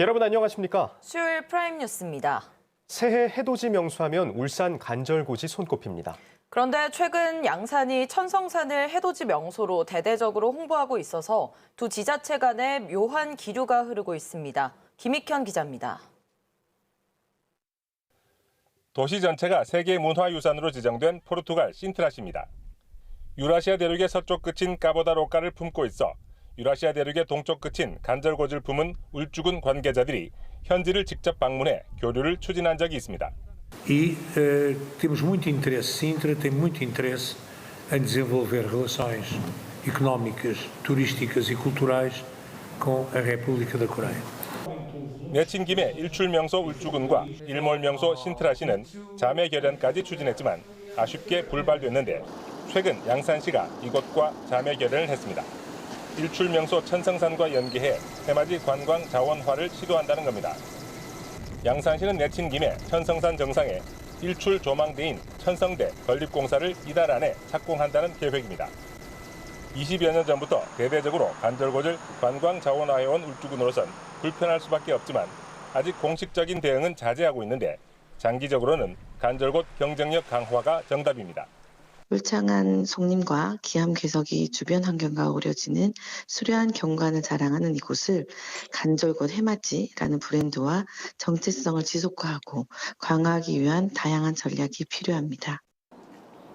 여러분 안녕하십니까? 수요일 프라임 뉴스입니다. 새해 해돋이 명수하면 울산 간절곶이 손꼽힙니다. 그런데 최근 양산이 천성산을 해돋이 명소로 대대적으로 홍보하고 있어서 두 지자체 간에 묘한 기류가 흐르고 있습니다. 김익현 기자입니다. 도시 전체가 세계 문화유산으로 지정된 포르투갈 신트라시입니다. 유라시아 대륙의 서쪽 끝인 까보다로카를 품고 있어 유라시아 대륙의 동쪽 끝인 간절곶을 품은 울주군 관계자들이 현지를 직접 방문해 교류를 추진한 적이 있습니다. E eh, temos muito interesse, Sintra tem muito interesse em desenvolver relações económicas, turísticas e culturais com a República da Coreia. 내친 김에 일출 명소 울주군과 일몰 명소 신트라시는 자매 결연까지 추진했지만 아쉽게 불발됐는데 최근 양산시가 이곳과 자매 결연을 했습니다. 일출 명소 천성산과 연계해 해맞이 관광 자원화를 시도한다는 겁니다. 양산시는 내친 김에 천성산 정상에 일출 조망대인 천성대 건립공사를 이달 안에 착공한다는 계획입니다. 20여 년 전부터 대대적으로 간절곶을 관광 자원화해온 울주군으로선 불편할 수밖에 없지만 아직 공식적인 대응은 자제하고 있는데 장기적으로는 간절곶 경쟁력 강화가 정답입니다. 울창한 송림과 기암 괴석이 주변 환경과 어우러지는 수려한 경관을 자랑하는 이곳을 간절곶 해맞지라는 브랜드와 정체성을 지속화하고 강화하기 위한 다양한 전략이 필요합니다.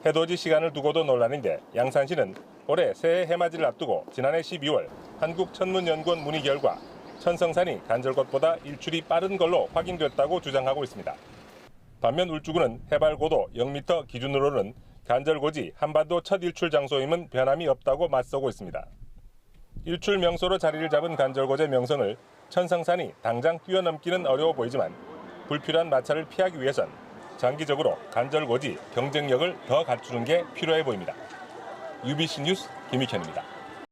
해돋이 시간을 두고도 논란인데 양산시는 올해 새해 해맞이를 앞두고 지난해 12월 한국천문연구원 문의 결과 천성산이 간절곶보다 일출이 빠른 걸로 확인됐다고 주장하고 있습니다. 반면 울주군은 해발 고도 0m 기준으로는 간절곶이 한반도 첫 일출 장소임은 변함이 없다고 맞서고 있습니다. 일출 명소로 자리를 잡은 간절곶의 명성을 천성산이 당장 뛰어넘기는 어려워 보이지만 불필요한 마찰을 피하기 위해선 장기적으로 간절곶이 경쟁력을 더 갖추는 게 필요해 보입니다. UBC 뉴스 김익현입니다.